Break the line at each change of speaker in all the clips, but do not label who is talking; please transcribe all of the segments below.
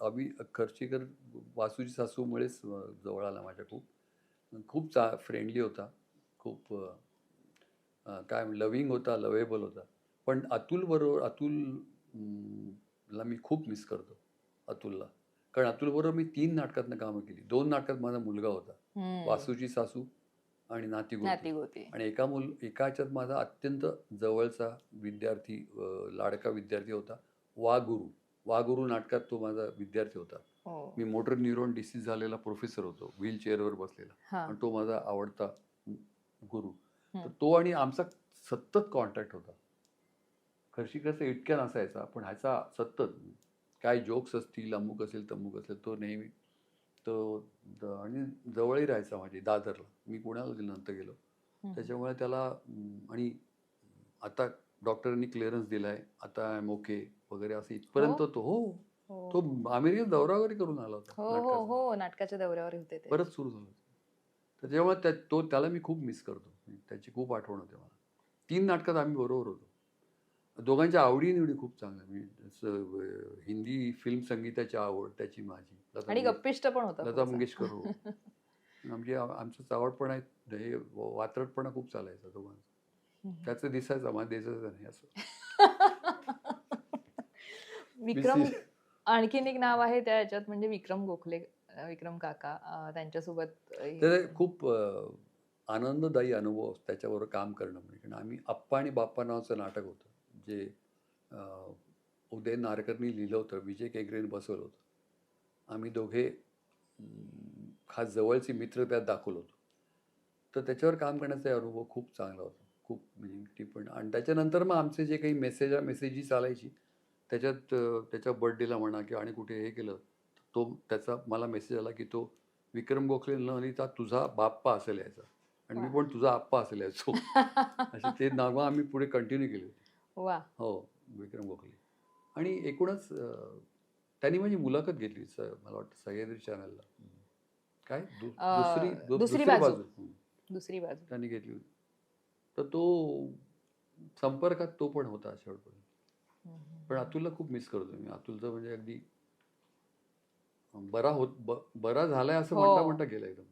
अभि खर्चीकर वासूची सासूमुळेच जवळ आला माझ्या खूप. खूप चा फ्रेंडली होता. खूप काय लविंग होता लवेबल होता. पण अतुल बरोबर अतुल ला मी खूप मिस करतो अतुलला. कारण अतुल बरोबर मी तीन नाटकातनं कामं केली. दोन नाटकात माझा मुलगा होता. वासूची सासू आणि नाती गोती. आणि एका मुल एका ह्याच्यात माझा अत्यंत जवळचा विद्यार्थी लाडका विद्यार्थी होता वा गुरु वा गुरु नाटकात तो माझा विद्यार्थी होता.
हो.
मी मोटर न्यूरॉन डिसीज झालेला प्रोफेसर होतो व्हील चेअरवर बसलेला.
हा.
पण तो माझा आवडता गुरु. तर. तो आणि आमचा सतत कॉन्टॅक्ट होता. खर्शिकरचा इतक्या नसायचा पण ह्याचा सतत काय जोक्स असतील अमुक असेल तमुक असेल तो नेहमी तो आणि जवळही राहायचा माझी दादरला. मी पुण्याला नंतर गेलो. त्याच्यामुळे त्याला आणि आता डॉक्टरांनी क्लिअरन्स दिलाय. आता आय एम ओके वगैरे असं इथपर्यंत तो हो.
हो.
तो अमेरिकेत दौरा वगैरे करून आला होता.
हो हो. हो. नाटकाच्या दौऱ्यावर होते ते.
परत सुरू झालं त्याच्यामुळे त्या तो त्याला मी खूप मिस करतो. त्याची खूप आठवण होते मला. तीन नाटकात आम्ही बरोबर होतो. दोघांच्या आवडी निवडी खूप चांगल्या. मी जसं, अं, हिंदी फिल्म संगीताची आवड त्याची माझी. लता
आणि
मंगेश-
गप्पिष्ट पण होता
लता. मंगेशकर हो. आमची आमचं चावडपणा आहे हे वात्रटपणा खूप चालायचा दोघांचा. त्याचं दिसायचं मला दिसायचं नाही असं.
विक्रम. आणखीन एक नाव आहे त्या ह्याच्यात म्हणजे विक्रम गोखले विक्रम काका त्यांच्यासोबत
खूप आनंददायी अनुभव त्याच्याबरोबर काम करणं म्हणजे. आम्ही आप्पा आणि बाप्पा नावाचं नाटक होतं जे उदय नारकरनी लिहिलं होतं विजय केंकरेने बसवलं होतं. आम्ही दोघे खास जवळचे मित्र त्यात दाखवलं होतो. तर त्याच्यावर काम करण्याचा अनुभव खूप चांगला होता. खूप म्हणजे ती पण आणि त्याच्यानंतर मग आमचे जे काही मेसेज मेसेजी चालायची त्याच्यात त्याच्या बर्थडेला म्हणा किंवा आणि कुठे हे केलं तो त्याचा मला मेसेज आला की तो विक्रम गोखले न लिहिता तुझा बाप्पा असेल यायचा. आणि मी. पण तुझा आप्पा असेल यायचो. असे ते नावं आम्ही पुढे कंटिन्यू केली होती. हो विक्रम गोखले. आणि एकूणच त्यांनी माझी मुलाखत घेतली मला वाटतं सह्याद्री चॅनलला. काय? दुसरी
दुसरी बाजू. दुसरी बाजू.
त्यांनी घेतली होती. तर तो संपर्कात तो पण होता शेवटपर्यंत. पण अतुलला खूप मिस करतो मी अतुलचं म्हणजे अगदी बरा होत ब- बरा झालाय असं
हो.
म्हणता म्हणता गेला एकदम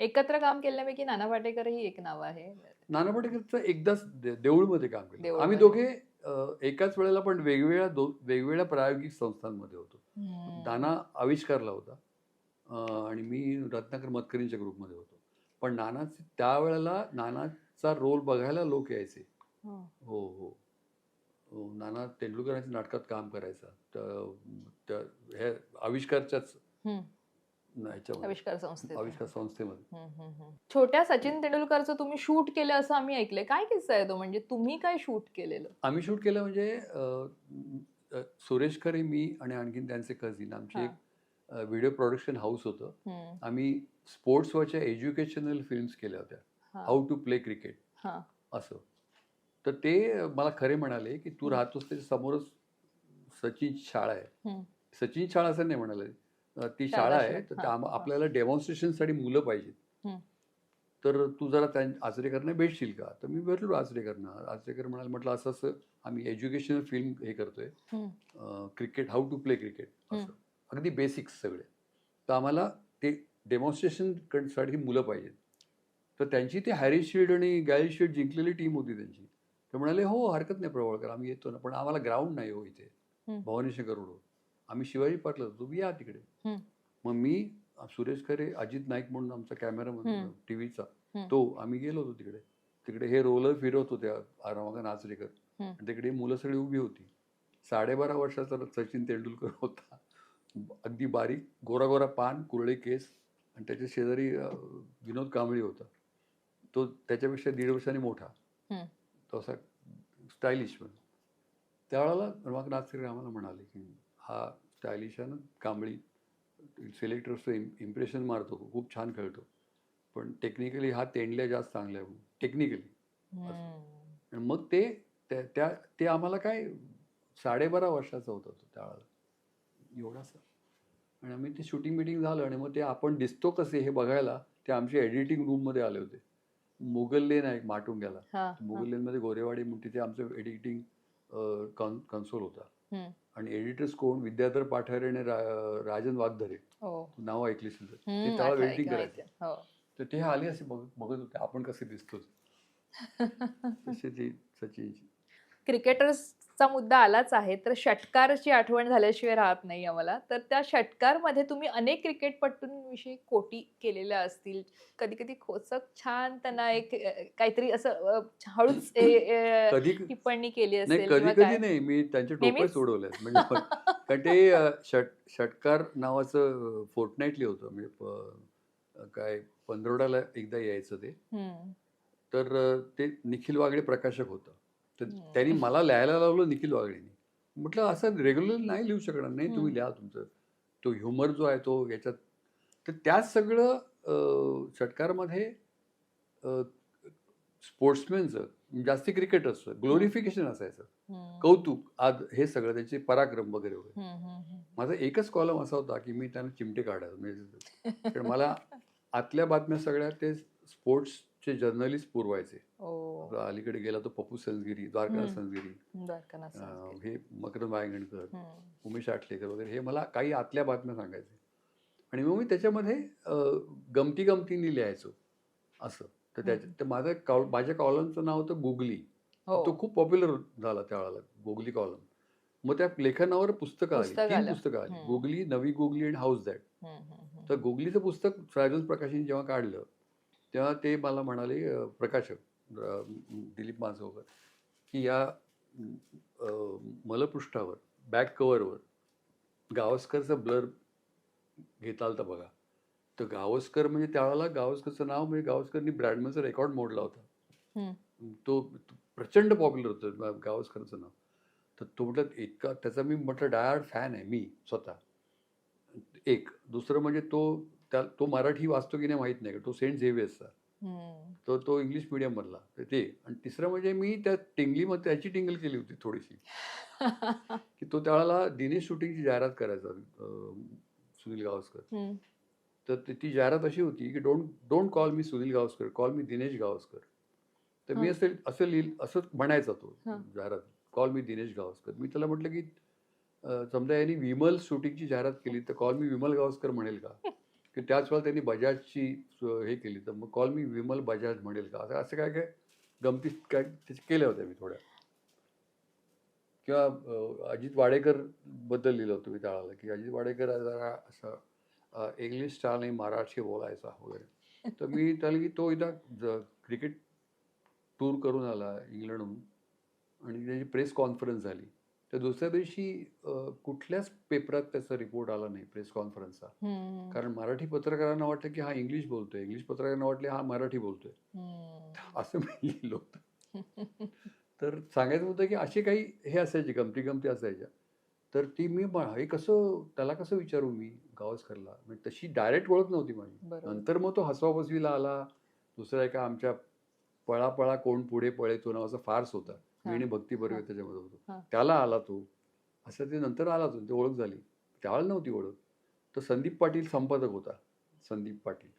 एकत्र काम केल्यापैकी नाना पाटेकर ही एक नाव आहे
नाना पाटेकरचं एकदाच दे- देऊळमध्ये काम केलं
देऊळमध्ये.
आम्ही दोघे अं, एकाच वेळेला पण वेगवेगळ्या दो वेगवेगळ्या प्रायोगिक संस्थांमध्ये होतो. नाना आविष्कारला होता अं, आणि मी रत्नाकर मतकरींच्या ग्रुपमध्ये होतो पण नानाचे त्यावेळेला नानाचा रोल बघायला लोक यायचे.
हो
हो हो नाना तेंडुलकरांच्या नाटकात काम करायचा. तर हे आविष्कारच्याच
आविष्कार संस्थेत.
आविष्कार संस्थेमध्ये.
छोट्या सचिन तेंडुलकरचं तुम्ही शूट केलं असं आम्ही ऐकलंय. काय किस्सा आहे तो? म्हणजे तुम्ही काय शूट केलेलं?
आम्ही शूट केलं म्हणजे सुरेश खरे मी आणि आणखीन त्यांचे कझिन आमची. एक व्हिडिओ प्रोडक्शन हाऊस होतं. आम्ही स्पोर्ट्सवरच्या एज्युकेशनल फिल्म्स केल्या होत्या. How to play cricket. असं. तर ते मला खरे म्हणाले की तू. राहतोस त्याच्या समोरच सचिन शाळा आहे. सचिन शाळा असं नाही म्हणाले ती
शाळा
आहे. तर त्या-. आपल्याला डेमॉन्स्ट्रेशनसाठी मुलं पाहिजेत
हं.
तर तू जरा त्या आचरेकरनं भेटशील का तर मी भेटलो आचरेकरनं आचरेकर म्हणाले म्हटलं असं असं आम्ही एज्युकेशनल फिल्म हे करतोय
हं.
Cricket how to play cricket. असं अगदी बेसिक्स सगळे तर आम्हाला ते डेमॉन्स्ट्रेशनसाठी मुलं पाहिजेत तर त्यांची ती हॅरी शील्ड आणि शील्ड जिंकलेली टीम होती त्यांची ते म्हणाले हो हरकत नाही प्रवळकर आम्ही येतो ना पण आम्हाला ग्राउंड नाही हो इथे. भवानीशंकर रोड आम्ही शिवाजी पाटला तुम्ही या तिकडे. मग मी सुरेश खरे अजित नाईक म्हणून आमचा कॅमेरामन. टीव्हीचा. तो आम्ही गेलो होतो तिकडे तिकडे हे रोलर फिरवत होते
हं.
आणि तिकडे मुलं सगळी उभी होती साडेबारा वर्षाचा सचिन तेंडुलकर होता अगदी बारीक गोरा गोरा पान कुरळे केस आणि त्याच्या शेजारी विनोद कांबळी होता तो त्याच्यापेक्षा दीड वर्षांनी मोठा. तो असा स्टायलिश पण. त्यावेळेला रमाकांत आचरेकर आम्हाला म्हणाले की हा स्टायलिश आहे ना कांबळी सिलेक्टर असतो इम्प्रेशन मारतो खूप छान खेळतो. पण टेक्निकली हा तेंडल्या जास्त चांगला आहे टेक्निकली. आणि मग ते त्या त्या- ते आम्हाला काय साडेबारा वर्षाचा होता तो त्यावेळेला. एवढासा आणि आम्ही ते शूटिंग बिटिंग झालं आणि मग ते आपण दिसतो कसे हे बघायला ते आमच्या एडिटिंग रूममध्ये आले होते. मुघल लेन आहे माटुंग्याला
हा.
मुघल लेनमध्ये गोरेवाडी म्हणून तिथे आमचं एडिटिंग कन्सोल होता. आणि एडिटर्स कोण? विद्याधर पाठारे आणि राजन वागधरे
हो.
नाव ऐकली ते त्याला
ऐकलं
करायचे.
हो.
तर ते आले असे बघ बघत होते आपण कसे दिसतो तसे ती सचिनची
क्रिकेटर्सचा मुद्दा आलाच आहे. तर षटकारची आठवण झाल्याशिवाय राहत नाही आम्हाला. तर त्या षटकारमध्ये तुम्ही अनेक क्रिकेटपटूंविषयी कोटी केलेल्या असतील. कधी कधी खोचक छान त्यांना एक काहीतरी असं हळूच टिप्पणी केली असेल
कधी कधी नाही. मी त्यांचे टोपे? सोडवले म्हणजे कारण ते षट षटकार नावाचं फोर्टनाईटली होतं. म्हणजे काय पंधरवड्याला एकदा यायचं ते. तर ते निखिल वागडे प्रकाशक होतं. तर. त्यांनी मला लिहायला लावलं निखिल वागडेनी म्हटलं असं रेग्युलर नाही लिहू शकणार नाही तुम्ही. लिहा तुमचं. तो ह्युमर जो आहे तो याच्यात. तर त्याच सगळं षटकारमध्ये स्पोर्ट्समॅनचं जास्ती क्रिकेटर्सचं ग्लोरिफिकेशन असायचं. कौतुक आज हे सगळं त्याचे पराक्रम वगैरे वगैरे. माझा एकच कॉलम असा होता की मी त्यांना चिमटे काढायचो. म्हणजे मला आतल्या बातम्या सगळ्या ते स्पोर्ट्सचे जर्नलिस्ट पुरवायचे. अलीकडे गेला तो पप्पू संसगिरी. संसगिरी
द्वारकानाथ सांस्कृतिक.
हे मकरंद वायंगणकर उमेश आटलेकर वगैरे हे मला काही आतल्या बातम्या सांगायचे आणि मग मी त्याच्यामध्ये गमती गमतीने लिहायचो असं तर त्याच्या. तर माझं कॉल माझ्या कॉलमचं नाव होतं गुगली
हो
तो खूप पॉप्युलर झाला त्यावेळेला गोगली कॉलम मग त्या लेखनावर पुस्तकं आली तीन. पुस्तकं आली. गोगली नवी गोगली आणि हाऊस दॅट. तर गोगलीचं पुस्तक राजन प्रकाशने जेव्हा काढलं तेव्हा ते मला म्हणाले प्रकाशक दिलीप माजगावकर की या मलपृष्ठावर बॅक कव्हरवर गावस्करचं ब्लर घेता आलं बघा. तर गावस्कर म्हणजे त्यावेळेला गावस्करचं नाव म्हणजे गावस्करनी ब्रॅडमनचा रेकॉर्ड मोडला होता. तो प्रचंड पॉप्युलर होतं गावस्करचं नाव. तर तो म्हटलं इतका त्याचा मी म्हटलं डायहार्ड फॅन आहे मी स्वतः. एक. दुसरं म्हणजे तो त्या तो मराठी वाचतो की नाही माहीत नाही तो सेंट झेवियर्सचा.
हम्म.
तो तो इंग्लिश मिडियममधला तर ते आणि तिसरं म्हणजे मी त्या टिंगलीमध्ये त्याची टिंगल केली होती थोडीशी की तो त्यावेळेला दिनेश शूटिंगची जाहिरात करायचा सुनील गावस्कर. तर ती- जाहिरात अशी होती की don't don't call me Sunil Gavaskar call me Dinesh Gavaskar तर मी. असं असं लिहिल असं म्हणायचा तो. जाहिरात कॉल मी दिनेश गावस्कर मी त्याला म्हटलं की समजा यांनी विमल शूटिंगची जाहिरात केली तर कॉल मी विमल गावस्कर म्हणेल का की त्याच वेळेला त्यांनी बजाजची हे केली. तर मग कॉल मी विमल बजाज म्हणेल का? असं असं काय काय गमती काय केल्या होत्या मी थोड्या. किंवा अजित वाडेकरबद्दल लिहिलं होतं मी त्यावेळेला की अजित वाडेकर जरा असं इंग्लिश स्टाईल नाही मराठी बोलायचा वगैरे. तर मी त्याला की तो इथं क्रिकेट टूर करून आला इंग्लंडहून. आणि त्याची प्रेस कॉन्फरन्स झाली. तर दुसऱ्या दिवशी कुठल्याच पेपरात त्याचा रिपोर्ट आला नाही प्रेस कॉन्फरन्सचा. कारण मराठी पत्रकारांना वाटलं की हा इंग्लिश बोलतोय. इंग्लिश पत्रकारांना वाटले हा मराठी बोलतोय. असं मी होतं. तर सांगायचं होतं की असे काही हे असायचे गमती गमती असायच्या. तर ती मी हे कसं त्याला कसं विचारू मी? गावस्करला. म्हणजे तशी डायरेक्ट ओळख नव्हती माझी. नंतर मग तो हसवा बसवीला आला. दुसरा एका आमच्या पळा पळा कोण पुढे पळे तो नावाचा फार्स होता. मी आणि भक्ती बर्वे
हा.
त्याच्यामध्ये होतो. त्याला आला तो. असं ते नंतर आला तो. ते ओळख झाली. त्यावेळेला नव्हती ओळख. तर संदीप पाटील संपादक होता. संदीप पाटील.